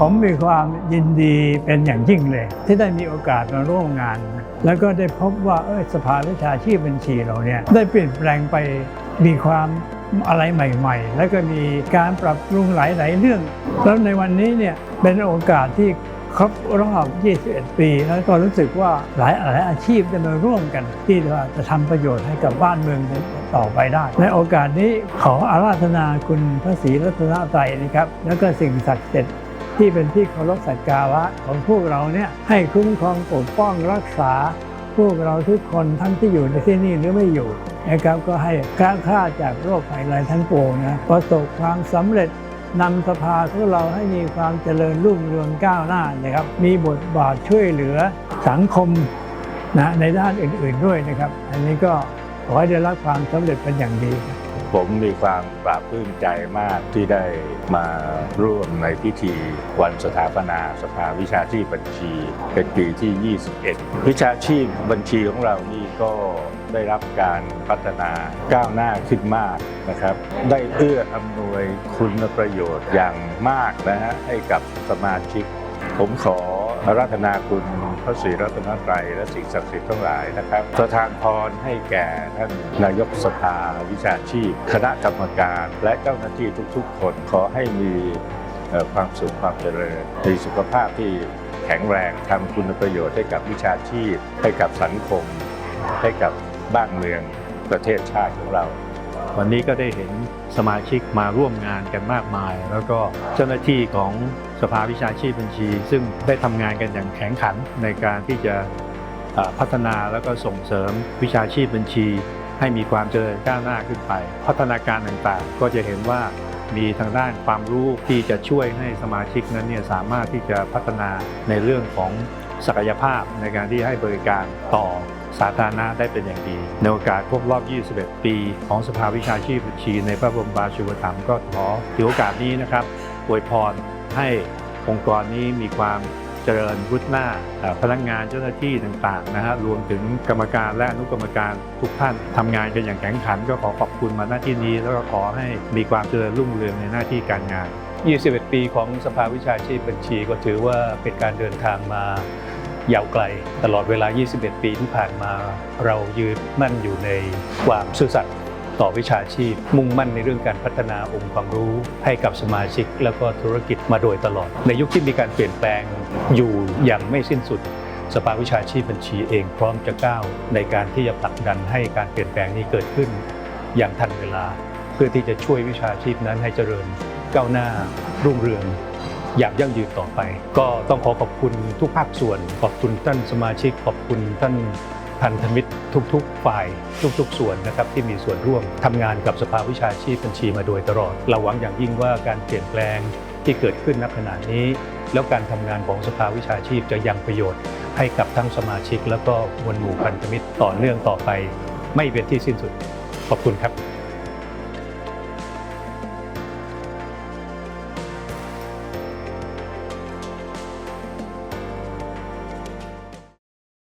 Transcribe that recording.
ผมมีความยินดีเป็นอย่างยิ่งเลย ที่ได้มีโอกาสมาร่วมงาน แล้วก็ได้พบว่าเอยสภาวิชาชีพบัญชีเราเนี่ยได้เปลี่ยนแปลงไปมีความอะไรใหม่ ๆ แล้วก็มีการปรับปรุงหลายๆเรื่อง แล้วในวันนี้เนี่ยเป็นโอกาสที่ครบรอบ 21 ปี แล้วก็รู้สึกว่าหลายหลายอาชีพได้มาร่วมกัน ที่ว่าจะทำประโยชน์ให้กับบ้านเมืองต่อไปได้ ในโอกาสนี้ขออาราธนาคุณพระศรีรัตนตรัยนะครับ แล้วก็สิ่งศักดิ์สิทธิ์ ที่เป็นที่เคารพสักการะของพวกเราเนี่ยให้คุ้มครองปกป้องรักษา พวกเราทุกคนทั้งที่อยู่ในที่นี่หรือไม่อยู่นะครับก็ให้ก้าวข้าจากโรคภัยไรทั้งปวงนะประสบความสำเร็จนำสภาของเราให้มีความเจริญรุ่งเรืองก้าวหน้านะครับ มีบทบาทช่วยเหลือสังคมนะในด้านอื่นๆด้วยนะครับ อันนี้ก็ขอให้ได้รับความสำเร็จเป็นอย่างดีครับ ผมมีความปลาบปลื้มใจมากที่ได้มาร่วมในพิธีวันสถาปนาสภาวิชาชีพบัญชีเป็นปีที่ 21 วิชาชีพบัญชีของเรานี่ก็ได้รับการพัฒนาก้าวหน้าขึ้นมากนะครับ ได้เอื้ออำนวยคุณประโยชน์อย่างมากนะฮะให้กับสมาชิก ผมขอราธนาคุณ ระศรีรัตนตรัยและสิ่งศักดิ์สิทธิ์ทั้งหลายนะครับ ประทานพรให้แก่ท่านนายกสภาวิชาชีพ คณะกรรมการและเจ้าหน้าที่ทุกๆ คนขอให้มีความสุขความเจริญมีสุขภาพที่แข็งแรงทำคุณประโยชน์ให้กับวิชาชีพ ให้กับสังคม ให้กับบ้านเมืองประเทศชาติของเรา วันนี้ก็ได้เห็นสมาชิกมาร่วมงานกันมากมาย แล้วก็เจ้าหน้าที่ของสภาวิชาชีพบัญชี ซึ่งได้ทำงานกันอย่างแข็งขันในการที่จะพัฒนาแล้วก็ส่งเสริมวิชาชีพบัญชี ให้มีความเจริญก้าวหน้าขึ้นไป พัฒนาการต่างๆ ก็จะเห็นว่ามีทางด้านความรู้ที่จะช่วยให้สมาชิกนั้นเนี่ยสามารถที่จะพัฒนาในเรื่องของศักยภาพในการที่ให้บริการต่อ สาธารณะได้เป็นอย่างดี ในโอกาสครบรอบ 21 ปี ของสภาวิชาชีพบัญชี ในพระบรมราชูปถัมภ์ก็ขอถือโอกาสนี้นะครับอวยพรให้องค์กรนี้มีความเจริญรุดหน้าเอ่อพนักงานเจ้าหน้าที่ต่างๆนะฮะรวมถึงกรรมการและอนุกรรมการทุกท่านทำงานกันอย่างแข็งขัน ก็ขอขอบคุณมาหน้าที่นี้ แล้วก็ขอให้มีความเจริญรุ่งเรืองในหน้าที่การงาน 21 ปีของสภาวิชาชีพบัญชีก็ถือว่าเป็นการเดินทางมา ยาวไกล ตลอดเวลา 21 ปีที่ผ่านมา เรายืนมั่นอยู่ในความซื่อสัตย์ต่อวิชาชีพ มุ่งมั่นในเรื่องการพัฒนาองค์ความรู้ให้กับสมาชิก แล้วก็ธุรกิจมาโดยตลอด ในยุคที่มีการเปลี่ยนแปลงอยู่อย่างไม่สิ้นสุดสภาวิชาชีพบัญชีเองพร้อมจะก้าวในการที่จะผลักดันให้การเปลี่ยนแปลงนี้เกิดขึ้น อย่างทันเวลา เพื่อที่จะช่วยวิชาชีพนั้นให้เจริญก้าวหน้ารุ่งเรือง อย่างยั่งยืนต่อไป ก็ต้องขอขอบคุณทุกภาคส่วน ขอบคุณท่านสมาชิก ขอบคุณท่านพันธมิตรทุกๆ ฝ่ายทุกๆ ส่วนนะครับที่มีส่วนร่วมทำงานกับสภาวิชาชีพบัญชีมาโดยตลอด เราหวังอย่างยิ่งว่าการเปลี่ยนแปลงที่เกิดขึ้นณขณะนี้ แล้วการทำงานของสภาวิชาชีพจะยังประโยชน์ ให้กับทั้งสมาชิก แล้วก็มวลหมู่พันธมิตรต่อเนื่องต่อไป ไม่เป็นที่สิ้นสุด ขอบคุณครับ